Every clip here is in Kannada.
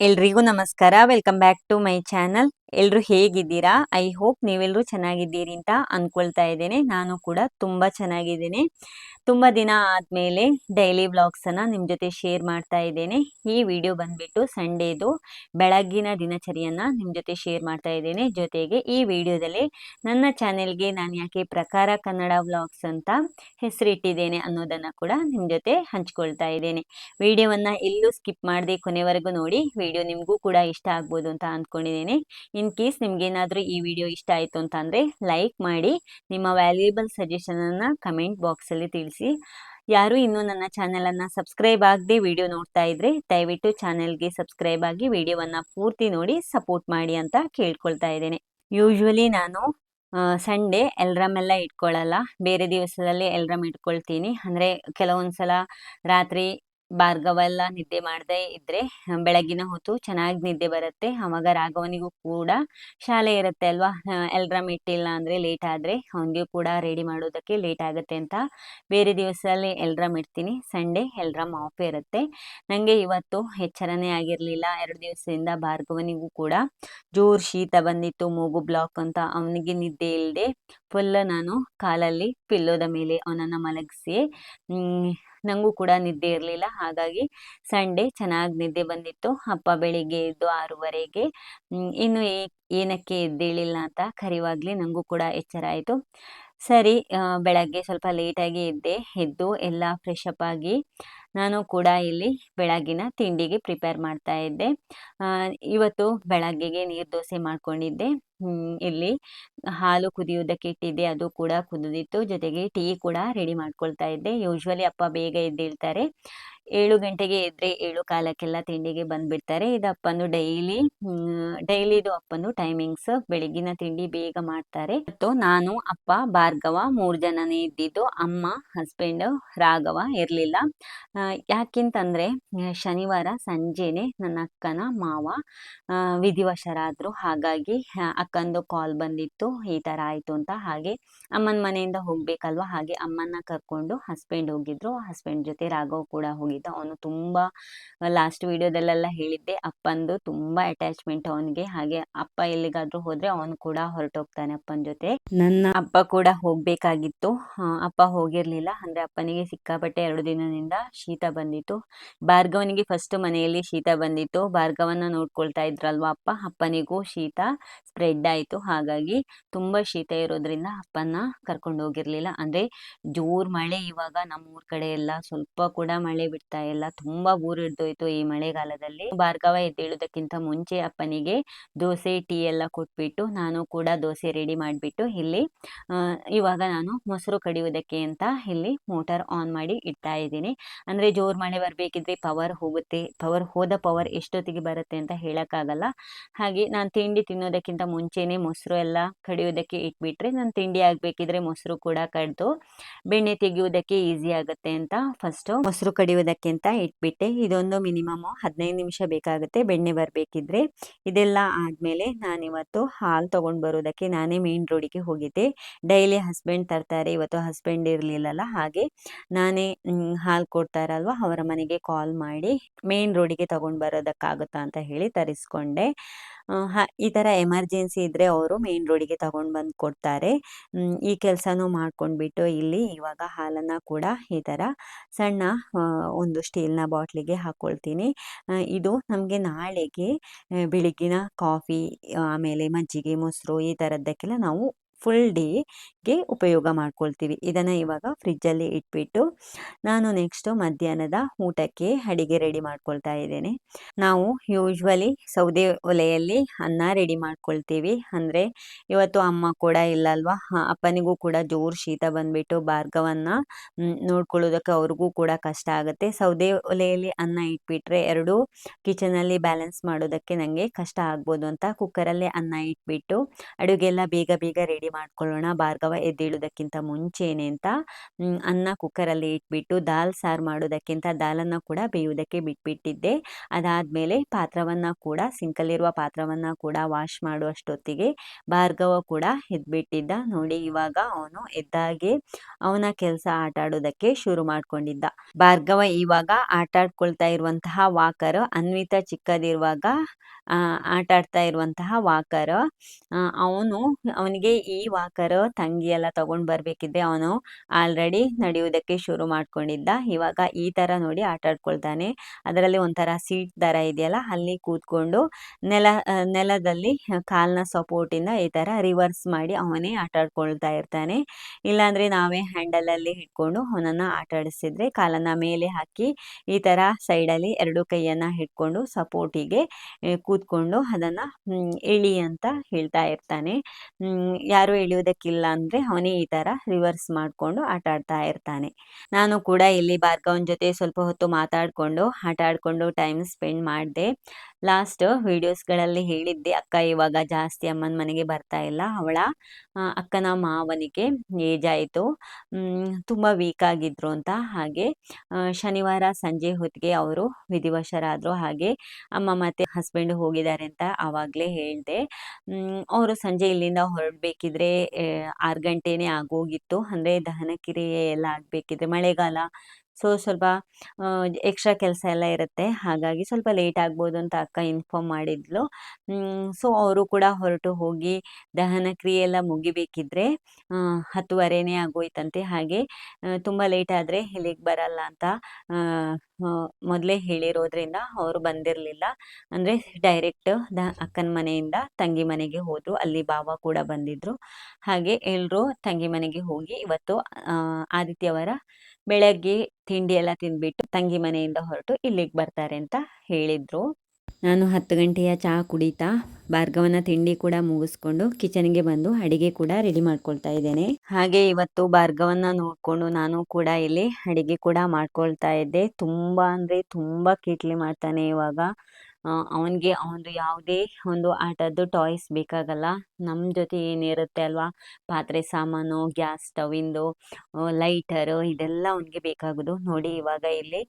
ಎಲ್ರಿಗೂ ನಮಸ್ಕಾರ. Welcome back to my channel. ಎಲ್ರು ಹೇಗಿದ್ದೀರಾ? ಐ ಹೋಪ್ ನೀವೆಲ್ಲರೂ ಚೆನ್ನಾಗಿದ್ದೀರಿ ಅಂತ ಅನ್ಕೊಳ್ತಾ ಇದ್ದೇನೆ. ನಾನು ಕೂಡ ತುಂಬ ಚೆನ್ನಾಗಿದ್ದೇನೆ. ತುಂಬ ದಿನ ಆದಮೇಲೆ ಡೈಲಿ ವ್ಲಾಗ್ಸನ್ನು ನಿಮ್ಮ ಜೊತೆ ಶೇರ್ ಮಾಡ್ತಾ ಇದ್ದೇನೆ. ಈ ವಿಡಿಯೋ ಬಂದ್ಬಿಟ್ಟು ಸಂಡೇದು ಬೆಳಗ್ಗಿನ ದಿನಚರಿಯನ್ನು ನಿಮ್ಮ ಜೊತೆ ಶೇರ್ ಮಾಡ್ತಾ ಇದ್ದೇನೆ. ಜೊತೆಗೆ ಈ ವಿಡಿಯೋದಲ್ಲಿ ನನ್ನ ಚಾನೆಲ್ಗೆ ನಾನು ಯಾಕೆ ಪ್ರಕಾರ ಕನ್ನಡ ವ್ಲಾಗ್ಸ್ ಅಂತ ಹೆಸರಿಟ್ಟಿದ್ದೇನೆ ಅನ್ನೋದನ್ನು ಕೂಡ ನಿಮ್ಮ ಜೊತೆ ಹಂಚ್ಕೊಳ್ತಾ ಇದ್ದೇನೆ. ವಿಡಿಯೋವನ್ನು ಎಲ್ಲೂ ಸ್ಕಿಪ್ ಮಾಡದೆ ಕೊನೆವರೆಗೂ ನೋಡಿ. ವಿಡಿಯೋ ನಿಮಗೂ ಕೂಡ ಇಷ್ಟ ಆಗ್ಬೋದು ಅಂತ ಅಂದ್ಕೊಂಡಿದ್ದೇನೆ ಇನ್ ಕೇಸ್ ನಿಮ್ಗೇನಾದರೂ ಈ ವಿಡಿಯೋ ಇಷ್ಟ ಆಯಿತು ಅಂತಂದರೆ ಲೈಕ್ ಮಾಡಿ, ನಿಮ್ಮ ವ್ಯಾಲ್ಯೂಯಬಲ್ ಸಜೆಷನನ್ನು ಕಮೆಂಟ್ ಬಾಕ್ಸಲ್ಲಿ ತಿಳಿಸಿ. ಯಾರು ಇನ್ನೂ ನನ್ನ ಚಾನೆಲನ್ನು ಸಬ್ಸ್ಕ್ರೈಬ್ ಆಗದೆ ವಿಡಿಯೋ ನೋಡ್ತಾ ಇದ್ರೆ ದಯವಿಟ್ಟು ಚಾನೆಲ್ಗೆ ಸಬ್ಸ್ಕ್ರೈಬ್ ಆಗಿ ವಿಡಿಯೋವನ್ನ ಪೂರ್ತಿ ನೋಡಿ ಸಪೋರ್ಟ್ ಮಾಡಿ ಅಂತ ಕೇಳ್ಕೊಳ್ತಾ ಇದ್ದೇನೆ. ಯೂಶ್ವಲಿ ನಾನು ಸಂಡೇ ಎಲ್ರಮ್ ಎಲ್ಲ ಇಟ್ಕೊಳ್ಳಲ್ಲ ಬೇರೆ ದಿವಸದಲ್ಲಿ ಎಲ್ರಮ್ ಇಟ್ಕೊಳ್ತೀನಿ. ಅಂದರೆ ಕೆಲವೊಂದ್ಸಲ ರಾತ್ರಿ ಭಾರ್ಗವ ಎಲ್ಲ ನಿದ್ದೆ ಮಾಡದೇ ಇದ್ರೆ, ಬೆಳಗಿನ ಹೊತ್ತು ಚೆನ್ನಾಗಿ ನಿದ್ದೆ ಬರುತ್ತೆ. ಅವಾಗ ರಾಘವನಿಗೂ ಕೂಡ ಶಾಲೆ ಇರುತ್ತೆ ಅಲ್ವಾ? ಎಲ್ರಮ್ ಮೆಟ್ಟಿಲ್ಲ ಅಂದ್ರೆ ಲೇಟ್ ಆದ್ರೆ ಅವನಿಗೆ ಕೂಡ ರೆಡಿ ಮಾಡೋದಕ್ಕೆ ಲೇಟ್ ಆಗುತ್ತೆ ಅಂತ ಬೇರೆ ದಿವಸದಲ್ಲಿ ಎಲ್ರಮ್ ಇಡ್ತೀನಿ ಸಂಡೇ ಎಲ್ರಮ್ ಆಫ್ ಇರುತ್ತೆ. ನನಗೆ ಇವತ್ತು ಎಚ್ಚರನೇ ಆಗಿರಲಿಲ್ಲ. ಎರಡು ದಿವಸದಿಂದ ಭಾರ್ಗವನಿಗೂ ಕೂಡ ಜೋರು ಶೀತ ಬಂದಿತ್ತು, ಮೂಗು ಬ್ಲಾಕ್ ಅಂತ. ಅವನಿಗೆ ನಿದ್ದೆ ಇಲ್ಲದೆ ಫುಲ್ ನಾನು ಕಾಲಲ್ಲಿ ಪಿಲ್ಲೋದ ಮೇಲೆ ಅವನನ್ನು ಮಲಗಿಸಿ ನನಗೂ ಕೂಡ ನಿದ್ದೆ ಇರಲಿಲ್ಲ. ಹಾಗಾಗಿ ಸಂಡೇ ಚೆನ್ನಾಗಿ ನಿದ್ದೆ ಬಂದಿತ್ತು. ಅಪ್ಪ ಬೆಳಿಗ್ಗೆ ಎದ್ದು ಆರೂವರೆಗೆ ಇನ್ನು ಏನಕ್ಕೆ ಎದ್ದೇಳಿಲ್ಲ ಅಂತ ಕರಿವಾಗ್ಲಿ ನನಗೂ ಕೂಡ ಎಚ್ಚರ ಆಯಿತು. ಸರಿ ಬೆಳಗ್ಗೆ ಸ್ವಲ್ಪ ಲೇಟಾಗಿ ಎದ್ದೆ. ಎದ್ದು ಎಲ್ಲ ಫ್ರೆಶ್ ಅಪ್ ಆಗಿ ನಾನು ಕೂಡ ಇಲ್ಲಿ ಬೆಳಗಿನ ತಿಂಡಿಗೆ ಪ್ರಿಪೇರ್ ಮಾಡ್ತಾ ಇದ್ದೆ. ಇವತ್ತು ಬೆಳಗ್ಗೆಗೆ ನೀರು ದೋಸೆ ಮಾಡ್ಕೊಂಡಿದ್ದೆ. ಇಲ್ಲಿ ಹಾಲು ಕುದಿಯುವುದಕ್ಕೆ ಇಟ್ಟಿದ್ದೆ, ಅದು ಕೂಡ ಕುದಿದಿತ್ತು. ಜೊತೆಗೆ ಟೀ ಕೂಡ ರೆಡಿ ಮಾಡ್ಕೊಳ್ತಾ ಇದ್ದೆ. ಯೂಶ್ವಲಿ ಅಪ್ಪ ಬೇಗ ಎದ್ದೇಳ್ತಾರೆ. ಏಳು ಗಂಟೆಗೆ ಎದ್ರೆ ಏಳು ಕಾಲಕ್ಕೆಲ್ಲ ತಿಂಡಿಗೆ ಬಂದ್ಬಿಡ್ತಾರೆ. ಇದು ಅಪ್ಪನು ಡೈಲಿ ಡೈಲಿದು ಅಪ್ಪನು ಟೈಮಿಂಗ್ಸ್ ಬೆಳಗಿನ ತಿಂಡಿ ಬೇಗ ಮಾಡ್ತಾರೆ. ಮತ್ತು ನಾನು, ಅಪ್ಪ, ಭಾರ್ಗವ ಮೂರು ಜನನೇ ಇದ್ದಿದ್ದು. ಅಮ್ಮ ಹಸ್ಬೆಂಡ್ ರಾಘವ ಇರಲಿಲ್ಲ. ಯಾಕಿಂತಂದ್ರೆ ಶನಿವಾರ ಸಂಜೆನೆ ನನ್ನ ಅಕ್ಕನ ಮಾವ ವಿಧಿವಶರಾದ್ರು. ಹಾಗಾಗಿ ಅಕ್ಕಂದು ಕಾಲ್ ಬಂದಿತ್ತು. ಈ ಥರ ಆಯಿತು ಅಂತ ಹಾಗೆ ಅಮ್ಮನ ಮನೆಯಿಂದ ಹೋಗ್ಬೇಕಲ್ವಾ? ಹಾಗೆ ಅಮ್ಮನ ಕರ್ಕೊಂಡು ಹಸ್ಬೆಂಡ್ ಹೋಗಿದ್ರು. ಹಸ್ಬೆಂಡ್ ಜೊತೆ ರಾಘವ್ ಕೂಡ ಹೋಗಿದ್ದ. ಅವನು ತುಂಬ ಲಾಸ್ಟ್ ವಿಡಿಯೋದಲ್ಲೆಲ್ಲ ಹೇಳಿದ್ದೆ. ಅಪ್ಪಂದು ತುಂಬ ಅಟ್ಯಾಚ್ಮೆಂಟ್ ಅವನಿಗೆ. ಹಾಗೆ ಅಪ್ಪ ಎಲ್ಲಿಗಾದ್ರೂ ಹೋದ್ರೆ ಅವನು ಕೂಡ ಹೊರಟೋಗ್ತಾನೆ ಅಪ್ಪನ ಜೊತೆ. ನನ್ನ ಅಪ್ಪ ಕೂಡ ಹೋಗ್ಬೇಕಾಗಿತ್ತು. ಅಪ್ಪ ಹೋಗಿರ್ಲಿಲ್ಲ. ಅಂದ್ರೆ ಅಪ್ಪನಿಗೆ ಸಿಕ್ಕಾಪಟ್ಟೆ ಎರಡು ದಿನದಿಂದ ಶೀತ ಬಂದಿತ್ತು. ಭಾರ್ಗವನಿಗೆ ಫಸ್ಟ್ ಮನೆಯಲ್ಲಿ ಶೀತ ಬಂದಿತ್ತು. ಭಾರ್ಗವನ ನೋಡ್ಕೊಳ್ತಾ ಇದ್ರಲ್ವಾ ಅಪ್ಪ? ಅಪ್ಪನಿಗೂ ಶೀತ ಸ್ಪ್ರೆಡ್ ಆಯಿತು. ಹಾಗಾಗಿ ತುಂಬಾ ಶೀತ ಇರೋದ್ರಿಂದ ಅಪ್ಪನ ಕರ್ಕೊಂಡು ಹೋಗಿರ್ಲಿಲ್ಲ. ಅಂದ್ರೆ ಜೋರ್ ಮಳೆ ಇವಾಗ ನಮ್ಮ ಊರ್ ಕಡೆ ಎಲ್ಲ ಸ್ವಲ್ಪ ಕೂಡ ಮಳೆ ಬಿಡ್ತಾ ಇಲ್ಲ. ತುಂಬಾ ಊರು ಹಿಡ್ದೋಯ್ತು ಈ ಮಳೆಗಾಲದಲ್ಲಿ. ಭಾರ್ಗವ ಎದ್ದೇಳೋದಕ್ಕಿಂತ ಮುಂಚೆ ಅಪ್ಪನಿಗೆ ದೋಸೆ, ಟೀ ಎಲ್ಲ ಕೊಟ್ಬಿಟ್ಟು ನಾನು ಕೂಡ ದೋಸೆ ರೆಡಿ ಮಾಡಿಬಿಟ್ಟು ಇಲ್ಲಿ ಇವಾಗ ನಾನು ಮೊಸರು ಕಡಿಯುವುದಕ್ಕೆ ಅಂತ ಇಲ್ಲಿ ಮೋಟರ್ ಆನ್ ಮಾಡಿ ಇಡ್ತಾ ಇದ್ದೀನಿ. ಅಂದ್ರೆ ಜೋರ್ ಮಳೆ ಬರ್ಬೇಕಿದ್ರೆ ಪವರ್ ಹೋಗುತ್ತೆ ಪವರ್ ಹೋದ ಪವರ್ ಎಷ್ಟೊತ್ತಿಗೆ ಬರುತ್ತೆ ಅಂತ ಹೇಳಕ್ಕಾಗಲ್ಲ. ಹಾಗೆ ನಾನು ತಿಂಡಿ ತಿನ್ನೋದಕ್ಕಿಂತ ಮುಂಚೆನೆ ಮೊಸರು ಎಲ್ಲ ಕಡಿಯೋದಕ್ಕೆ ಇಟ್ಬಿಟ್ರೆ ನಾನು ತಿಂಡಿ ಆಗ್ಬೇಕಿದ್ರೆ ಮೊಸರು ಕೂಡ ಕಡ್ದು ಬೆಣ್ಣೆ ತೆಗೆಯುವುದಕ್ಕೆ ಈಸಿ ಆಗುತ್ತೆ ಅಂತ ಫಸ್ಟ್ ಮೊಸರು ಕಡಿಯೋದಕ್ಕೆ ಅಂತ ಇಟ್ಬಿಟ್ಟೆ. ಇದೊಂದು ಮಿನಿಮಮ್ ಹದಿನೈದು ನಿಮಿಷ ಬೇಕಾಗುತ್ತೆ ಬೆಣ್ಣೆ ಬರಬೇಕಿದ್ರೆ. ಇದೆಲ್ಲ ಆದಮೇಲೆ ನಾನಿವತ್ತು ಹಾಲು ತೊಗೊಂಡು ಬರೋದಕ್ಕೆ ನಾನೇ ಮೇನ್ ರೋಡಿಗೆ ಹೋಗಿದ್ದೆ. ಡೈಲಿ ಹಸ್ಬೆಂಡ್ ತರ್ತಾರೆ, ಇವತ್ತು ಹಸ್ಬೆಂಡ್ ಇರಲಿಲ್ಲಲ್ಲ ಹಾಗೆ ನಾನೇ ಹಾಲು ಕೊಡ್ತಾರಲ್ವ ಅವರ ಮನೆಗೆ ಕಾಲ್ ಮಾಡಿ ಮೇನ್ ರೋಡಿಗೆ ತಗೊಂಡು ಬರೋದಕ್ಕಾಗುತ್ತಾ ಅಂತ ಹೇಳಿ ತರಿಸ್ಕೊಂಡೆ. ಈ ಥರ ಎಮರ್ಜೆನ್ಸಿ ಇದ್ದರೆ ಅವರು ಮೇನ್ ರೋಡಿಗೆ ತಗೊಂಡು ಬಂದು ಕೊಡ್ತಾರೆ. ಈ ಕೆಲಸನೂ ಮಾಡ್ಕೊಂಡ್ಬಿಟ್ಟು ಇಲ್ಲಿ ಇವಾಗ ಹಾಲನ್ನು ಕೂಡ ಈ ಥರ ಸಣ್ಣ ಒಂದು ಸ್ಟೀಲ್ನ ಬಾಟ್ಲಿಗೆ ಹಾಕ್ಕೊಳ್ತೀನಿ ಇದು ನಮಗೆ ನಾಳೆಗೆ ಬೆಳಗ್ಗಿನ ಕಾಫಿ ಆಮೇಲೆ ಮಜ್ಜಿಗೆ, ಮೊಸರು ಈ ಥರದ್ದಕ್ಕೆಲ್ಲ ನಾವು ಫುಲ್ ಡೇಗೆ ಉಪಯೋಗ ಮಾಡ್ಕೊಳ್ತೀವಿ. ಇದನ್ನು ಇವಾಗ ಫ್ರಿಜ್ಜಲ್ಲಿ ಇಟ್ಬಿಟ್ಟು ನಾನು ನೆಕ್ಸ್ಟು ಮಧ್ಯಾಹ್ನದ ಊಟಕ್ಕೆ ಅಡಿಗೆ ರೆಡಿ ಮಾಡ್ಕೊಳ್ತಾ ಇದ್ದೇನೆ. ನಾವು ಯೂಶ್ವಲಿ ಸೌದೆ ಒಲೆಯಲ್ಲಿ ಅನ್ನ ರೆಡಿ ಮಾಡ್ಕೊಳ್ತೀವಿ. ಅಂದರೆ ಇವತ್ತು ಅಮ್ಮ ಕೂಡ ಇಲ್ಲ ಅಲ್ವಾ ಅಪ್ಪನಿಗೂ ಕೂಡ ಜೋರು ಶೀತ ಬಂದ್ಬಿಟ್ಟು ಭಾರ್ಗವನ್ನು ನೋಡ್ಕೊಳ್ಳೋದಕ್ಕೆ ಅವ್ರಿಗೂ ಕೂಡ ಕಷ್ಟ ಆಗುತ್ತೆ. ಸೌದೆ ಒಲೆಯಲ್ಲಿ ಅನ್ನ ಇಟ್ಬಿಟ್ರೆ ಎರಡು ಕಿಚನಲ್ಲಿ ಬ್ಯಾಲೆನ್ಸ್ ಮಾಡೋದಕ್ಕೆ ನನಗೆ ಕಷ್ಟ ಆಗ್ಬೋದು ಅಂತ ಕುಕ್ಕರಲ್ಲಿ ಅನ್ನ ಇಟ್ಬಿಟ್ಟು ಅಡುಗೆ ಎಲ್ಲ ಬೇಗ ಬೇಗ ರೆಡಿ ರೆಡಿ ಮಾಡ್ಕೊಳ್ಳೋಣ, ಭಾರ್ಗವ ಎದ್ದೇಳೋದಕ್ಕಿಂತ ಮುಂಚೆನೆ ಅಂತ. ಅನ್ನ ಕುಕ್ಕರಲ್ಲಿ ಇಟ್ಬಿಟ್ಟು ದಾಲ್ ಸಾರು ಮಾಡೋದಕ್ಕಿಂತ ದಾಲನ್ನು ಕೂಡ ಬೇಯುವುದಕ್ಕೆ ಬಿಟ್ಬಿಟ್ಟಿದ್ದೆ. ಅದಾದಮೇಲೆ ಪಾತ್ರವನ್ನು ಕೂಡ, ಸಿಂಕಲ್ಲಿರುವ ಪಾತ್ರವನ್ನು ಕೂಡ ವಾಶ್ ಮಾಡುವಷ್ಟೊತ್ತಿಗೆ ಭಾರ್ಗವ ಕೂಡ ಎದ್ಬಿಟ್ಟಿದ್ದ. ನೋಡಿ ಇವಾಗ ಅವನು ಎದ್ದಾಗೆ ಅವನ ಕೆಲಸ ಆಟ ಆಡೋದಕ್ಕೆ ಶುರು ಮಾಡ್ಕೊಂಡಿದ್ದ. ಭಾರ್ಗವ ಇವಾಗ ಆಟ ಆಡ್ಕೊಳ್ತಾ ಇರುವಂತಹ ವಾಕರ್ ಅನ್ವಿತ ಚಿಕ್ಕದಿರುವಾಗ ಆಟಾಡ್ತಾ ಇರುವಂತಹ ವಾಕರ್ ಅವನು, ಅವನಿಗೆ ವಾಕರ್ ತಂಗಿ ಎಲ್ಲ ತಗೊಂಡ್ ಬರ್ಬೇಕಿದ್ರೆ ಅವನು ಆಲ್ರೆಡಿ ನಡೆಯುವುದಕ್ಕೆ ಶುರು ಮಾಡ್ಕೊಂಡಿದ್ದ. ಇವಾಗ ಈ ತರ ನೋಡಿ ಆಟ ಆಡ್ಕೊಳ್ತಾನೆ. ಅದರಲ್ಲಿ ಒಂಥರ ಸೀಟ್ ತರ ಇದೆಯಲ್ಲ ಅಲ್ಲಿ ಕೂತ್ಕೊಂಡು ನೆಲ ನೆಲದಲ್ಲಿ ಕಾಲ್ನ ಸಪೋರ್ಟ್ ಇಂದ ಈ ತರ ರಿವರ್ಸ್ ಮಾಡಿ ಅವನೇ ಆಟ ಆಡ್ಕೊಳ್ತಾ ಇರ್ತಾನೆ. ಇಲ್ಲಾಂದ್ರೆ ನಾವೇ ಹ್ಯಾಂಡಲ್ ಅಲ್ಲಿ ಹಿಡ್ಕೊಂಡು ಅವನನ್ನ ಆಟ ಆಡಿಸಿದ್ರೆ ಕಾಲನ್ನ ಮೇಲೆ ಹಾಕಿ ಈ ತರ ಸೈಡ್ ಅಲ್ಲಿ ಎರಡು ಕೈಯನ್ನ ಹಿಡ್ಕೊಂಡು ಸಪೋರ್ಟಿಗೆ ಕೂತ್ಕೊಂಡು ಅದನ್ನ ಇಳಿ ಅಂತ ಹೇಳ್ತಾ ಇರ್ತಾನೆ. ಹ್ಮ್, ಯಾರು ಎಳೆಯೋದಕ್ಕಿಲ್ಲ ಅಂದ್ರೆ ಅವನೇ ಈ ತರ ರಿವರ್ಸ್ ಮಾಡ್ಕೊಂಡು ಆಟ ಆಡ್ತಾ ಇರ್ತಾನೆ. ನಾನು ಕೂಡ ಇಲ್ಲಿ ಭಾರ್ಗವನ್ ಜೊತೆ ಸ್ವಲ್ಪ ಹೊತ್ತು ಮಾತಾಡ್ಕೊಂಡು ಆಟ ಆಡ್ಕೊಂಡು ಟೈಮ್ ಸ್ಪೆಂಡ್ ಮಾಡಿದೆ. ಲಾಸ್ಟ್ ವಿಡಿಯೋಸ್ಗಳಲ್ಲಿ ಹೇಳಿದ್ದೆ. ಅಕ್ಕ ಇವಾಗ ಜಾಸ್ತಿ ಅಮ್ಮನ ಮನೆಗೆ ಬರ್ತಾ ಇಲ್ಲ. ಅವಳ ಅಕ್ಕನ ಮಾವನಿಗೆ ಏಜ್ ಆಯಿತು. ತುಂಬ ವೀಕ್ ಆಗಿದ್ರು ಅಂತ ಹಾಗೆ ಶನಿವಾರ ಸಂಜೆ ಹೊತ್ತಿಗೆ ಅವರು ವಿಧಿವಶರಾದರು ಹಾಗೆ ಅಮ್ಮ ಮತ್ತೆ ಹಸ್ಬೆಂಡ್ ಹೋಗಿದ್ದಾರೆ ಅಂತ ಆವಾಗಲೇ ಹೇಳಿದೆ. ಅವರು ಸಂಜೆ ಇಲ್ಲಿಂದ ಹೊರಡಬೇಕಿದ್ರೆ ಆರು ಗಂಟೆನೇ ಆಗೋಗಿತ್ತು. ಅಂದರೆ ದಹನ ಕ್ರಿಯೆ ಎಲ್ಲ ಆಗಬೇಕಿದ್ರೆ ಮಳೆಗಾಲ ಸೊ, ಸ್ವಲ್ಪ ಎಕ್ಸ್ಟ್ರಾ ಕೆಲಸ ಎಲ್ಲ ಇರುತ್ತೆ. ಹಾಗಾಗಿ ಸ್ವಲ್ಪ ಲೇಟ್ ಆಗ್ಬೋದು ಅಂತ ಅಕ್ಕ ಇನ್ಫಾರ್ಮ್ ಮಾಡಿದ್ಲು. ಸೊ, ಅವರು ಕೂಡ ಹೊರಟು ಹೋಗಿ ದಹನ ಕ್ರಿಯೆ ಎಲ್ಲ ಮುಗಿಬೇಕಿದ್ರೆ ಹತ್ತುವರೆನೇ ಆಗೋಯ್ತಂತೆ. ಹಾಗೆ ತುಂಬ ಲೇಟ್ ಆದರೆ ಇಲ್ಲಿಗೆ ಬರಲ್ಲ ಅಂತ ಮೊದಲೇ ಹೇಳಿರೋದ್ರಿಂದ ಅವರು ಬಂದಿರಲಿಲ್ಲ. ಅಂದರೆ ಡೈರೆಕ್ಟ್ ದ, ಅಕ್ಕನ ಮನೆಯಿಂದ ತಂಗಿ ಮನೆಗೆ ಹೋದರು. ಅಲ್ಲಿ ಬಾವ ಕೂಡ ಬಂದಿದ್ರು. ಹಾಗೆ ಎಲ್ಲರೂ ತಂಗಿ ಮನೆಗೆ ಹೋಗಿ ಇವತ್ತು ಆದಿತ್ಯವಾರ ಬೆಳಗ್ಗೆ ತಿಂಡಿ ಎಲ್ಲ ತಿಂದ್ಬಿಟ್ಟು ತಂಗಿ ಮನೆಯಿಂದ ಹೊರಟು ಇಲ್ಲಿಗೆ ಬರ್ತಾರೆ ಅಂತ ಹೇಳಿದ್ರು. ನಾನು ಹತ್ತು ಗಂಟೆಯ ಚಹಾ ಕುಡಿತಾ ಭಾರ್ಗವನ ತಿಂಡಿ ಕೂಡ ಮುಗಿಸ್ಕೊಂಡು ಕಿಚನ್ಗೆ ಬಂದು ಅಡಿಗೆ ಕೂಡ ರೆಡಿ ಮಾಡ್ಕೊಳ್ತಾ ಇದ್ದೇನೆ. ಹಾಗೆ ಇವತ್ತು ಭಾರ್ಗವನ್ನ ನೋಡ್ಕೊಂಡು ನಾನು ಕೂಡ ಇಲ್ಲಿ ಅಡಿಗೆ ಕೂಡ ಮಾಡ್ಕೊಳ್ತಾ ಇದ್ದೆ. ತುಂಬಾ ಅಂದ್ರೆ ತುಂಬಾ ಕಿಟ್ಲಿ ಮಾಡ್ತಾನೆ ಇವಾಗ. ಅವನಿಗೆ ಅವನದು ಯಾವುದೇ ಒಂದು ಆಟದ್ದು ಟಾಯ್ಸ್ ಬೇಕಾಗಲ್ಲ. ನಮ್ಮ ಜೊತೆ ಏನಿರುತ್ತೆ ಅಲ್ವಾ? ಪಾತ್ರೆ, ಸಾಮಾನು, ಗ್ಯಾಸ್ ಸ್ಟವಿಂದು ಲೈಟರು ಇದೆಲ್ಲ ಅವನಿಗೆ ಬೇಕಾಗೋದು. ನೋಡಿ ಇವಾಗ ಇಲ್ಲಿ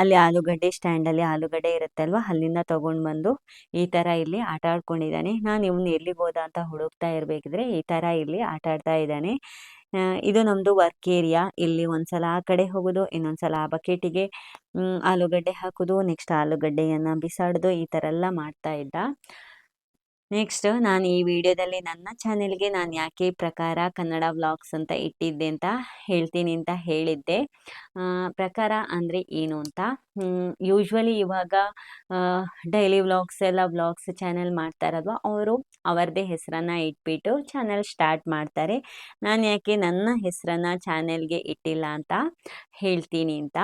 ಅಲ್ಲಿ ಆಲೂಗಡ್ಡೆ ಸ್ಟ್ಯಾಂಡಲ್ಲಿ ಆಲೂಗಡ್ಡೆ ಇರುತ್ತೆ ಅಲ್ವಾ? ಅಲ್ಲಿಂದ ತೊಗೊಂಡು ಬಂದು ಈ ಥರ ಇಲ್ಲಿ ಆಟ ಆಡ್ಕೊಂಡಿದ್ದಾನೆ. ನಾನು ಇವನು ಎಲ್ಲಿಗೆ ಹೋದ ಅಂತ ಹುಡುಕ್ತಾ ಇರಬೇಕಿದ್ರೆ ಈ ಥರ ಇಲ್ಲಿ ಆಟ ಆಡ್ತಾ ಇದ್ದಾನೆ. ಇದು ನಮ್ಮದು ವರ್ಕ್ ಏರಿಯಾ ಇಲ್ಲಿ ಒಂದ್ಸಲ ಆ ಕಡೆ ಹೋಗೋದು, ಇನ್ನೊಂದ್ಸಲ ಆ ಬಕೆಟಿಗೆ ಆಲೂಗಡ್ಡೆ ಹಾಕೋದು ನೆಕ್ಸ್ಟ್ ಆಲೂಗಡ್ಡೆಯನ್ನು ಬಿಸಾಡೋದು, ಈ ಥರ ಎಲ್ಲ ಮಾಡ್ತಾ ಇದ್ದ. ನೆಕ್ಸ್ಟ್ ನಾನು ಈ ವಿಡಿಯೋದಲ್ಲಿ ನನ್ನ ಚಾನೆಲ್ಗೆ ನಾನು ಯಾಕೆ ಪ್ರಕಾರ ಕನ್ನಡ ವ್ಲಾಗ್ಸ್ ಅಂತ ಇಟ್ಟಿದ್ದೆ ಅಂತ ಹೇಳ್ತೀನಿ ಅಂತ ಹೇಳಿದ್ದೆ. ಪ್ರಕಾರ ಅಂದರೆ ಏನು ಅಂತ? ಯೂಶ್ವಲಿ ಇವಾಗ ಡೈಲಿ ವ್ಲಾಗ್ಸ್ ಎಲ್ಲ ವ್ಲಾಗ್ಸ್ ಚಾನೆಲ್ ಮಾಡ್ತಾರಲ್ವ ಅವರು ಅವರದೇ ಹೆಸರನ್ನ ಇಟ್ಬಿಟ್ಟು ಚಾನೆಲ್ ಸ್ಟಾರ್ಟ್ ಮಾಡ್ತಾರೆ. ನಾನು ಯಾಕೆ ನನ್ನ ಹೆಸರನ್ನ ಚಾನೆಲ್ಗೆ ಇಟ್ಟಿಲ್ಲ ಅಂತ ಹೇಳ್ತೀನಿ ಅಂತ?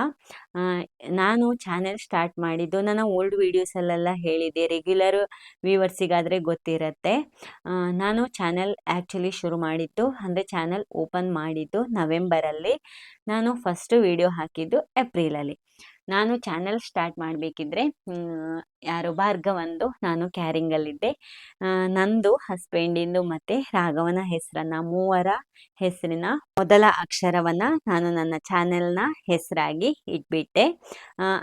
ನಾನು ಚಾನೆಲ್ ಸ್ಟಾರ್ಟ್ ಮಾಡಿದ್ದು ನನ್ನ ಓಲ್ಡ್ ವೀಡಿಯೋಸಲ್ಲೆಲ್ಲ ಹೇಳಿದ್ದೆ. ರೆಗ್ಯುಲರ್ ವ್ಯೂವರ್ಸಿಗಾದರೆ ಗೊತ್ತಿರುತ್ತೆ. ನಾನು ಚಾನೆಲ್ ಆ್ಯಕ್ಚುಲಿ ಶುರು ಮಾಡಿದ್ದು ಅಂದರೆ ಚಾನೆಲ್ ಓಪನ್ ಮಾಡಿದ್ದು ನವೆಂಬರಲ್ಲಿ. ನಾನು ಫಸ್ಟ್ ವಿಡಿಯೋ ಹಾಕಿದ್ದು ಏಪ್ರಿಲಲ್ಲಿ. ನಾನು ಚಾನೆಲ್ ಸ್ಟಾರ್ಟ್ ಮಾಡಬೇಕಿದ್ರೆ ಯಾರು ಭಾರ್ಗವಂದು ನಾನು ಕ್ಯಾರಿಂಗಲ್ಲಿದ್ದೆ ಆ, ನಂದು ಹಸ್ಬೆಂಡಿಂದು ಮತ್ತೆ ರಾಘವನ ಹೆಸರನ್ನ ಮೂವರ ಹೆಸರಿನ ಮೊದಲ ಅಕ್ಷರವನ್ನ ನಾನು ನನ್ನ ಚಾನೆಲ್ನ ಹೆಸರಾಗಿ ಇಟ್ಬಿಟ್ಟೆ.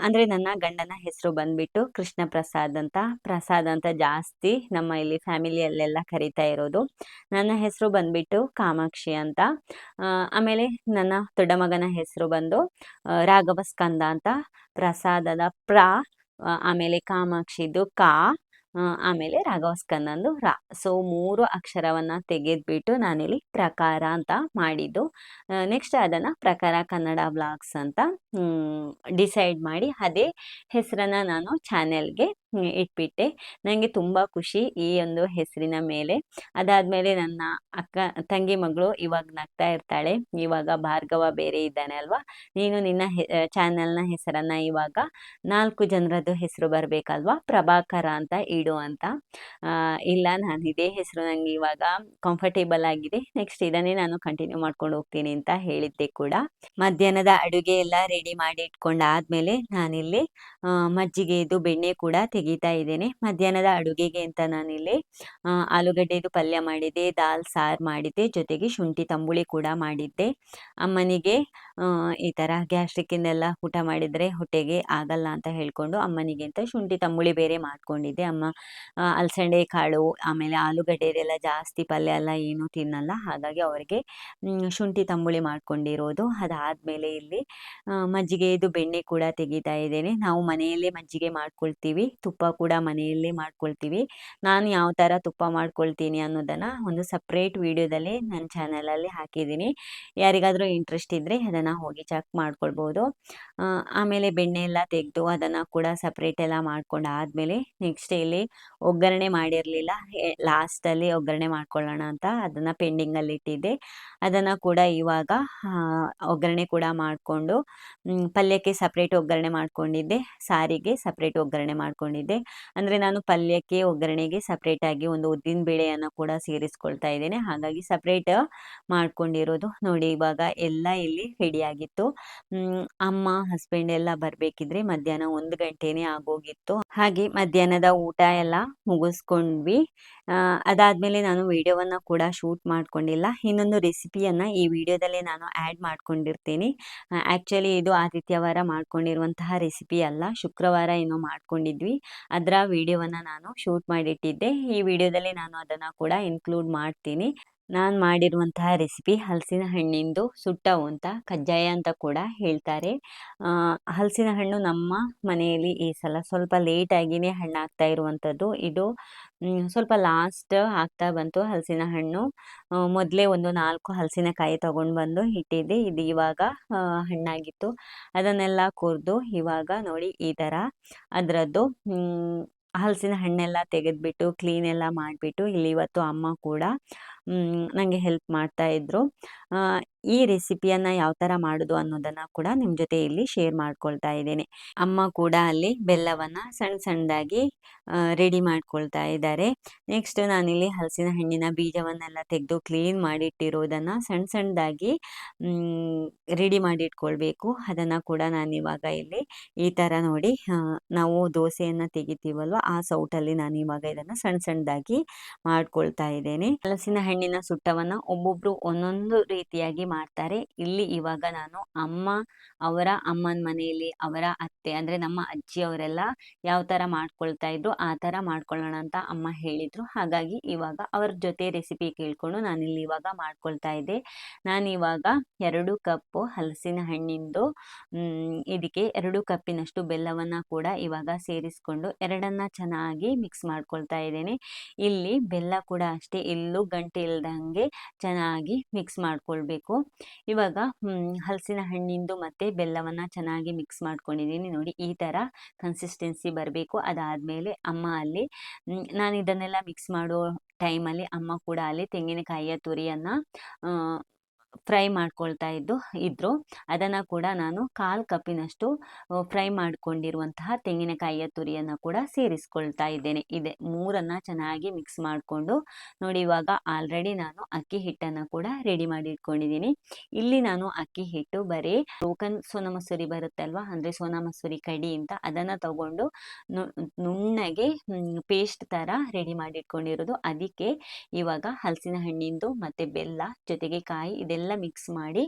ಅಂದ್ರೆ ನನ್ನ ಗಂಡನ ಹೆಸರು ಬಂದ್ಬಿಟ್ಟು ಕೃಷ್ಣ ಪ್ರಸಾದ್ ಅಂತ. ಪ್ರಸಾದ್ ಅಂತ ಜಾಸ್ತಿ ನಮ್ಮ ಇಲ್ಲಿ ಫ್ಯಾಮಿಲಿಯಲ್ಲೆಲ್ಲ ಕರಿತಾ ಇರೋದು. ನನ್ನ ಹೆಸರು ಬಂದ್ಬಿಟ್ಟು ಕಾಮಾಕ್ಷಿ ಅಂತ. ಆಮೇಲೆ ನನ್ನ ದೊಡ್ಡ ಮಗನ ಹೆಸರು ಬಂದು ರಾಘವ ಸ್ಕಂದ ಅಂತ. ಪ್ರಸಾದದ ಪ್ರ ಆಮೇಲೆ ಕಾಮಾಕ್ಷಿದು ಕಾ ಆಮೇಲೆ ರಾಘವಸ್ಕಂದಂದು ರಾ. ಸೊ ಮೂರು ಅಕ್ಷರವನ್ನ ತೆಗೆದ್ಬಿಟ್ಟು ನಾನಿಲ್ಲಿ ಪ್ರಕಾರ ಅಂತ ಮಾಡಿದ್ದು. ನೆಕ್ಸ್ಟ್ ಅದನ್ನ ಪ್ರಕಾರ ಕನ್ನಡ ಬ್ಲಾಗ್ಸ್ ಅಂತ ಡಿಸೈಡ್ ಮಾಡಿ ಅದೇ ಹೆಸರನ್ನ ನಾನು ಚಾನೆಲ್ಗೆ ಇಟ್ಬಿಟ್ಟೆ. ನನಗೆ ತುಂಬ ಖುಷಿ ಈ ಒಂದು ಹೆಸರಿನ ಮೇಲೆ. ಅದಾದಮೇಲೆ ನನ್ನ ಅಕ್ಕ, ತಂಗಿ ಮಗಳು ಇವಾಗ ನಗ್ತಾ ಇರ್ತಾಳೆ. ಇವಾಗ ಭಾರ್ಗವ ಬೇರೆ ಇದ್ದಾನೆ ಅಲ್ವಾ? ನೀನು ನಿನ್ನ ಚಾನೆಲ್ನ ಹೆಸರನ್ನು ಇವಾಗ ನಾಲ್ಕು ಜನರದ್ದು ಹೆಸರು ಬರಬೇಕಲ್ವಾ? ಪ್ರಭಾಕರ ಅಂತ ಇಡು ಅಂತ. ಇಲ್ಲ, ನಾನು ಇದೇ ಹೆಸರು ನನಗೆ ಇವಾಗ ಕಂಫರ್ಟೇಬಲ್ ಆಗಿದೆ. ನೆಕ್ಸ್ಟ್ ಇದನ್ನೇ ನಾನು ಕಂಟಿನ್ಯೂ ಮಾಡ್ಕೊಂಡು ಹೋಗ್ತೀನಿ ಅಂತ ಹೇಳಿದ್ದೆ ಕೂಡ. ಮಧ್ಯಾಹ್ನದ ಅಡುಗೆ ಎಲ್ಲ ಮಾಡಿ ಇಟ್ಕೊಂಡಾದ್ಮೇಲೆ ನಾನಿಲ್ಲಿ ಮಜ್ಜಿಗೆದು ಬೆಣ್ಣೆ ಕೂಡ ತೆಗಿತಾ ಇದ್ದೇನೆ. ಮಧ್ಯಾಹ್ನದ ಅಡುಗೆಗೆ ಅಂತ ನಾನಿಲ್ಲಿ ಆಲೂಗಡ್ಡೆದು ಪಲ್ಯ ಮಾಡಿದ್ದೆ, ದಾಲ್, ಸಾರು ಮಾಡಿದ್ದೆ, ಜೊತೆಗೆ ಶುಂಠಿ ತಂಬುಳಿ ಕೂಡ ಮಾಡಿದ್ದೆ. ಅಮ್ಮನಿಗೆ ಈ ಥರ ಗ್ಯಾಸ್ಟ್ರಿಕ್ಕಿಂದೆಲ್ಲ ಊಟ ಮಾಡಿದರೆ ಹೊಟ್ಟೆಗೆ ಆಗಲ್ಲ ಅಂತ ಹೇಳ್ಕೊಂಡು ಅಮ್ಮನಿಗೆ ಅಂತ ಶುಂಠಿ ತಂಬುಳಿ ಬೇರೆ ಮಾಡ್ಕೊಂಡಿದ್ದೆ. ಅಮ್ಮ ಅಲ್ಸಂಡೆ, ಕಾಳು, ಆಮೇಲೆ ಆಲೂಗಡ್ಡೆದೆಲ್ಲ ಜಾಸ್ತಿ ಪಲ್ಯ ಎಲ್ಲ ಏನು ತಿನ್ನಲ್ಲ. ಹಾಗಾಗಿ ಅವರಿಗೆ ಶುಂಠಿ ತಂಬುಳಿ ಮಾಡ್ಕೊಂಡಿರೋದು. ಅದಾದಮೇಲೆ ಇಲ್ಲಿ ಮಜ್ಜಿಗೆದು ಬೆಣ್ಣೆ ಕೂಡ ತೆಗಿತಾ ಇದ್ದೇನೆ. ನಾವು ಮನೆಯಲ್ಲೇ ಮಜ್ಜಿಗೆ ಮಾಡ್ಕೊಳ್ತೀವಿ. ತುಪ್ಪ ಕೂಡ ಮನೆಯಲ್ಲೇ ಮಾಡ್ಕೊಳ್ತೀವಿ. ನಾನು ಯಾವ ಥರ ತುಪ್ಪ ಮಾಡ್ಕೊಳ್ತೀನಿ ಅನ್ನೋದನ್ನು ಒಂದು ಸಪ್ರೇಟ್ ವಿಡಿಯೋದಲ್ಲಿ ನನ್ನ ಚಾನಲಲ್ಲಿ ಹಾಕಿದ್ದೀನಿ. ಯಾರಿಗಾದರೂ ಇಂಟ್ರೆಸ್ಟ್ ಇದ್ದರೆ ಅದನ್ನು ಹೋಗಿ ಚೆಕ್ ಮಾಡ್ಕೊಳ್ಬೋದು. ಆಮೇಲೆ ಬೆಣ್ಣೆ ಎಲ್ಲ ತೆಗೆದು ಅದನ್ನು ಕೂಡ ಸಪ್ರೇಟ್ ಎಲ್ಲ ಮಾಡ್ಕೊಂಡು ಆದಮೇಲೆ ನೆಕ್ಸ್ಟ್ ಇಲ್ಲಿ ಒಗ್ಗರಣೆ ಮಾಡಿರಲಿಲ್ಲ. ಲಾಸ್ಟಲ್ಲಿ ಒಗ್ಗರಣೆ ಮಾಡ್ಕೊಳ್ಳೋಣ ಅಂತ ಅದನ್ನು ಪೆಂಡಿಂಗಲ್ಲಿ ಇಟ್ಟಿದ್ದೆ. ಅದನ್ನು ಕೂಡ ಇವಾಗ ಒಗ್ಗರಣೆ ಕೂಡ ಮಾಡಿಕೊಂಡು ಪಲ್ಯಕ್ಕೆ ಸಪ್ರೇಟ್ ಒಗ್ಗರಣೆ ಮಾಡ್ಕೊಂಡಿದ್ದೆ. ಸಾರಿಗೆ ಸಪ್ರೇಟ್ ಒಗ್ಗರಣೆ ಮಾಡ್ಕೊಂಡಿದ್ದೆ. ಅಂದರೆ ನಾನು ಪಲ್ಯಕ್ಕೆ ಒಗ್ಗರಣೆಗೆ ಸಪ್ರೇಟಾಗಿ ಒಂದು ಉದ್ದಿನ ಬೇಳೆಯನ್ನು ಕೂಡ ಸೇರಿಸ್ಕೊಳ್ತಾ ಇದ್ದೇನೆ. ಹಾಗಾಗಿ ಸಪ್ರೇಟ್ ಮಾಡ್ಕೊಂಡಿರೋದು ನೋಡಿ ಇವಾಗ ಎಲ್ಲ ಇಲ್ಲಿ ರೆಡಿಯಾಗಿತ್ತು ಅಮ್ಮ ಹಸ್ಬೆಂಡ್ ಎಲ್ಲ ಬರಬೇಕಿದ್ರೆ ಮಧ್ಯಾಹ್ನ ಒಂದು ಗಂಟೆನೇ ಆಗೋಗಿತ್ತು. ಹಾಗೆ ಮಧ್ಯಾಹ್ನದ ಊಟ ಎಲ್ಲ ಮುಗಿಸ್ಕೊಂಡ್ವಿ. ಅದಾದ್ಮೇಲೆ ನಾನು ವಿಡಿಯೋವನ್ನು ಕೂಡ ಶೂಟ್ ಮಾಡ್ಕೊಂಡಿಲ್ಲ. ಇನ್ನೊಂದು ರೆಸಿಪಿಯನ್ನು ಈ ವಿಡಿಯೋದಲ್ಲೇ ನಾನು ಆ್ಯಡ್ ಮಾಡ್ಕೊಂಡಿರ್ತೀನಿ. ಆ್ಯಕ್ಚುಲಿ ಇದು ಆದಿತ್ಯವಾರ ಮಾಡ್ಕೊಂಡಿರುವಂತಹ ರೆಸಿಪಿ ಅಲ್ಲ. ಶುಕ್ರವಾರ ಏನೋ ಮಾಡ್ಕೊಂಡಿದ್ವಿ. ಅದರ ವಿಡಿಯೋವನ್ನು ನಾನು ಶೂಟ್ ಮಾಡಿಟ್ಟಿದ್ದೆ. ಈ ವಿಡಿಯೋದಲ್ಲಿ ನಾನು ಅದನ್ನು ಕೂಡ ಇನ್ಕ್ಲೂಡ್ ಮಾಡ್ತೀನಿ. ನಾನು ಮಾಡಿರುವಂತಹ ರೆಸಿಪಿ ಹಲಸಿನ ಹಣ್ಣಿಂದು ಸುಟ್ಟವು ಅಂತ, ಕಜ್ಜಾಯ ಅಂತ ಕೂಡ ಹೇಳ್ತಾರೆ. ಹಲಸಿನ ಹಣ್ಣು ನಮ್ಮ ಮನೆಯಲ್ಲಿ ಈ ಸಲ ಸ್ವಲ್ಪ ಲೇಟಾಗಿಯೇ ಹಣ್ಣಾಗ್ತಾ ಇರುವಂಥದ್ದು. ಇದು ಸ್ವಲ್ಪ ಲಾಸ್ಟ್ ಆಗ್ತಾ ಬಂತು ಹಲಸಿನ ಹಣ್ಣು. ಮೊದಲೇ ಒಂದು ನಾಲ್ಕು ಹಲಸಿನಕಾಯಿ ತಗೊಂಡು ಬಂದು ಇಟ್ಟಿದ್ದೆ. ಇದು ಇವಾಗ ಹಣ್ಣಾಗಿತ್ತು. ಅದನ್ನೆಲ್ಲ ಕೊರ್ದು ಇವಾಗ ನೋಡಿ ಈ ಥರ ಅದರದ್ದು ಹಲಸಿನ ಹಣ್ಣೆಲ್ಲ ತೆಗೆದ್ಬಿಟ್ಟು ಕ್ಲೀನೆಲ್ಲ ಮಾಡಿಬಿಟ್ಟು, ಇಲ್ಲಿ ಇವತ್ತು ಅಮ್ಮ ಕೂಡ ನನಗೆ ಹೆಲ್ಪ್ ಮಾಡ್ತಾ ಇದ್ದರು ಈ ರೆಸಿಪಿಯನ್ನು ಯಾವ ಥರ ಮಾಡೋದು ಅನ್ನೋದನ್ನು ಕೂಡ ನಿಮ್ಮ ಜೊತೆ ಇಲ್ಲಿ ಶೇರ್ ಮಾಡ್ಕೊಳ್ತಾ ಇದ್ದೇನೆ. ಅಮ್ಮ ಕೂಡ ಅಲ್ಲಿ ಬೆಲ್ಲವನ್ನು ಸಣ್ಣ ಸಣ್ಣದಾಗಿ ರೆಡಿ ಮಾಡ್ಕೊಳ್ತಾ ಇದ್ದಾರೆ. ನೆಕ್ಸ್ಟ್ ನಾನಿಲ್ಲಿ ಹಲಸಿನ ಹಣ್ಣಿನ ಬೀಜವನ್ನೆಲ್ಲ ತೆಗೆದು ಕ್ಲೀನ್ ಮಾಡಿಟ್ಟಿರೋದನ್ನು ಸಣ್ಣ ಸಣ್ಣದಾಗಿ ರೆಡಿ ಮಾಡಿಟ್ಕೊಳ್ಬೇಕು. ಅದನ್ನು ಕೂಡ ನಾನು ಇವಾಗ ಇಲ್ಲಿ ಈ ಥರ ನೋಡಿ ನಾವು ದೋಸೆಯನ್ನು ತೆಗಿತೀವಲ್ವ, ಆ ಸೌಟಲ್ಲಿ ನಾನು ಇವಾಗ ಇದನ್ನು ಸಣ್ಣ ಸಣ್ಣದಾಗಿ ಮಾಡ್ಕೊಳ್ತಾ ಇದ್ದೇನೆ. ಹಲಸಿನ ಹಣ್ಣಿನ ಸುಟ್ಟವನ್ನ ಒಬ್ಬೊಬ್ರು ಒಂದೊಂದು ರೀತಿಯಾಗಿ ಮಾಡ್ತಾರೆ. ಇಲ್ಲಿ ಇವಾಗ ನಾನು ಅಮ್ಮ, ಅವರ ಅಮ್ಮನ ಮನೆಯಲ್ಲಿ, ಅವರ ಅತ್ತೆ, ಅಂದ್ರೆ ನಮ್ಮ ಅಜ್ಜಿಯವರೆಲ್ಲ ಯಾವ ತರ ಮಾಡ್ಕೊಳ್ತಾ ಇದ್ರು ಆ ತರ ಮಾಡ್ಕೊಳ್ಳೋಣ ಅಂತ ಅಮ್ಮ ಹೇಳಿದ್ರು. ಹಾಗಾಗಿ ಇವಾಗ ಅವ್ರ ಜೊತೆ ರೆಸಿಪಿ ಕೇಳ್ಕೊಂಡು ಇಲ್ಲಿ ಇವಾಗ ಮಾಡ್ಕೊಳ್ತಾ ಇದ್ದೆ. ಇವಾಗ ಎರಡು ಕಪ್ಪು ಹಲಸಿನ ಹಣ್ಣಿಂದು ಇದಕ್ಕೆ ಎರಡು ಕಪ್ಪಿನಷ್ಟು ಬೆಲ್ಲವನ್ನ ಕೂಡ ಇವಾಗ ಸೇರಿಸ್ಕೊಂಡು ಎರಡನ್ನ ಚೆನ್ನಾಗಿ ಮಿಕ್ಸ್ ಮಾಡ್ಕೊಳ್ತಾ ಇದ್ದೇನೆ. ಇಲ್ಲಿ ಬೆಲ್ಲ ಕೂಡ ಅಷ್ಟೇ ಇಲ್ಲೂ ಗಂಟೆ ಇಲ್ದಂಗೆ ಚೆನ್ನಾಗಿ ಮಿಕ್ಸ್ ಮಾಡ್ಕೊಳ್ಬೇಕು. ಇವಾಗ ಹಲಸಿನ ಹಣ್ಣಿಂದು ಮತ್ತು ಬೆಲ್ಲವನ್ನು ಚೆನ್ನಾಗಿ ಮಿಕ್ಸ್ ಮಾಡ್ಕೊಂಡಿದ್ದೀನಿ ನೋಡಿ, ಈ ಥರ ಕನ್ಸಿಸ್ಟೆನ್ಸಿ ಬರಬೇಕು. ಅದಾದಮೇಲೆ ಅಮ್ಮ ಅಲ್ಲಿ ನಾನು ಇದನ್ನೆಲ್ಲ ಮಿಕ್ಸ್ ಮಾಡೋ ಟೈಮಲ್ಲಿ ಅಮ್ಮ ಕೂಡ ಅಲ್ಲಿ ತೆಂಗಿನಕಾಯಿಯ ತುರಿಯನ್ನು ಫ್ರೈ ಮಾಡ್ಕೊಳ್ತಾ ಇದ್ದು, ಇದ್ರು. ಅದನ್ನು ಕೂಡ ನಾನು ಕಾಲು ಕಪ್ಪಿನಷ್ಟು ಫ್ರೈ ಮಾಡ್ಕೊಂಡಿರುವಂತಹ ತೆಂಗಿನಕಾಯಿಯ ತುರಿಯನ್ನು ಕೂಡ ಸೇರಿಸ್ಕೊಳ್ತಾ ಇದ್ದೇನೆ. ಇದೆ, ಮೂರನ್ನು ಚೆನ್ನಾಗಿ ಮಿಕ್ಸ್ ಮಾಡಿಕೊಂಡು, ನೋಡಿ ಇವಾಗ ಆಲ್ರೆಡಿ ನಾನು ಅಕ್ಕಿ ಹಿಟ್ಟನ್ನು ಕೂಡ ರೆಡಿ ಮಾಡಿ ಇಟ್ಕೊಂಡಿದ್ದೀನಿ ಇಲ್ಲಿ ನಾನು ಅಕ್ಕಿ ಹಿಟ್ಟು ಬರೀ ಟೋಕನ್ ಸೋನಾ ಮಸೂರಿ ಬರುತ್ತಲ್ವಾ, ಅಂದರೆ ಸೋನಾ ಮಸೂರಿ ಕಡಿ ಅಂತ ಅದನ್ನು ತಗೊಂಡು ನುಣ್ಣಗೆ ಪೇಸ್ಟ್ ಥರ ರೆಡಿ ಮಾಡಿಟ್ಕೊಂಡಿರೋದು. ಅದಕ್ಕೆ ಇವಾಗ ಹಲಸಿನ ಹಣ್ಣಿಂದು ಮತ್ತು ಬೆಲ್ಲ, ಜೊತೆಗೆ ಕಾಯಿ, ಇದೆಲ್ಲ ಮಿಕ್ಸ್ ಮಾಡಿ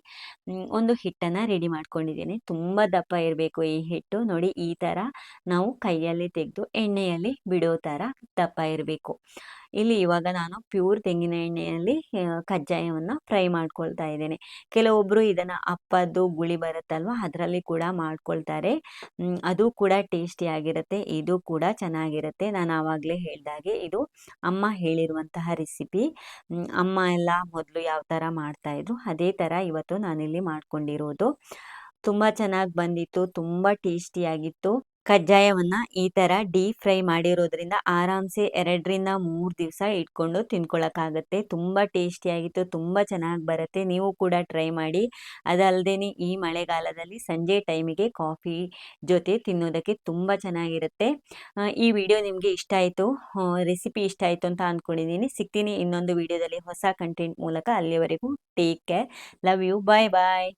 ಒಂದು ಹಿಟ್ಟನ್ನು ರೆಡಿ ಮಾಡ್ಕೊಂಡಿದ್ದೀನಿ. ತುಂಬ ದಪ್ಪ ಇರಬೇಕು ಈ ಹಿಟ್ಟು. ನೋಡಿ, ಈ ಥರ ನಾವು ಕೈಯಲ್ಲಿ ತೆಗೆದು ಎಣ್ಣೆಯಲ್ಲಿ ಬಿಡೋ ಥರ ದಪ್ಪ ಇರಬೇಕು. ಇಲ್ಲಿ ಇವಾಗ ನಾನು ಪ್ಯೂರ್ ತೆಂಗಿನ ಎಣ್ಣೆಯಲ್ಲಿ ಕಜ್ಜಾಯವನ್ನು ಫ್ರೈ ಮಾಡ್ಕೊಳ್ತಾ ಇದ್ದೇನೆ. ಕೆಲವೊಬ್ಬರು ಇದನ್ನು ಅಪ್ಪದ್ದು ಗುಳಿ ಬರುತ್ತಲ್ವ, ಅದರಲ್ಲಿ ಕೂಡ ಮಾಡ್ಕೊಳ್ತಾರೆ. ಅದು ಕೂಡ ಟೇಸ್ಟಿಯಾಗಿರುತ್ತೆ ಇದು ಕೂಡ ಚೆನ್ನಾಗಿರುತ್ತೆ. ನಾನು ಆವಾಗಲೇ ಹೇಳಿದಾಗೆ ಇದು ಅಮ್ಮ ಹೇಳಿರುವಂತಹ ರೆಸಿಪಿ ಅಮ್ಮ ಎಲ್ಲ ಮೊದಲು ಯಾವ ಥರ ಮಾಡ್ತಾಯಿದ್ರು ಅದೇ ಥರ ಇವತ್ತು ನಾನಿಲ್ಲಿ ಮಾಡ್ಕೊಂಡಿರೋದು. ತುಂಬ ಚೆನ್ನಾಗಿ ಬಂದಿತ್ತು, ತುಂಬ ಟೇಸ್ಟಿಯಾಗಿತ್ತು ಕಜ್ಜಾಯವನ್ನು ಈ ಥರ ಡೀಪ್ ಫ್ರೈ ಮಾಡಿರೋದ್ರಿಂದ ಆರಾಮ್ಸೆ ಎರಡರಿಂದ ಮೂರು ದಿವಸ ಇಟ್ಕೊಂಡು ತಿನ್ಕೊಳ್ಳೋಕ್ಕಾಗತ್ತೆ ತುಂಬ ಟೇಸ್ಟಿಯಾಗಿತ್ತು, ತುಂಬ ಚೆನ್ನಾಗಿ ಬರುತ್ತೆ. ನೀವು ಕೂಡ ಟ್ರೈ ಮಾಡಿ. ಅದಲ್ಲದೆ ಈ ಮಳೆಗಾಲದಲ್ಲಿ ಸಂಜೆ ಟೈಮಿಗೆ ಕಾಫಿ ಜೊತೆ ತಿನ್ನೋದಕ್ಕೆ ತುಂಬ ಚೆನ್ನಾಗಿರುತ್ತೆ. ಈ ವಿಡಿಯೋ ನಿಮಗೆ ಇಷ್ಟ ಆಯಿತು ರೆಸಿಪಿ ಇಷ್ಟ ಆಯಿತು ಅಂತ ಅಂದ್ಕೊಂಡಿದ್ದೀನಿ ಸಿಗ್ತೀನಿ ಇನ್ನೊಂದು ವಿಡಿಯೋದಲ್ಲಿ ಹೊಸ ಕಂಟೆಂಟ್ ಮೂಲಕ ಅಲ್ಲಿವರೆಗೂ. Take care. Love you. Bye bye.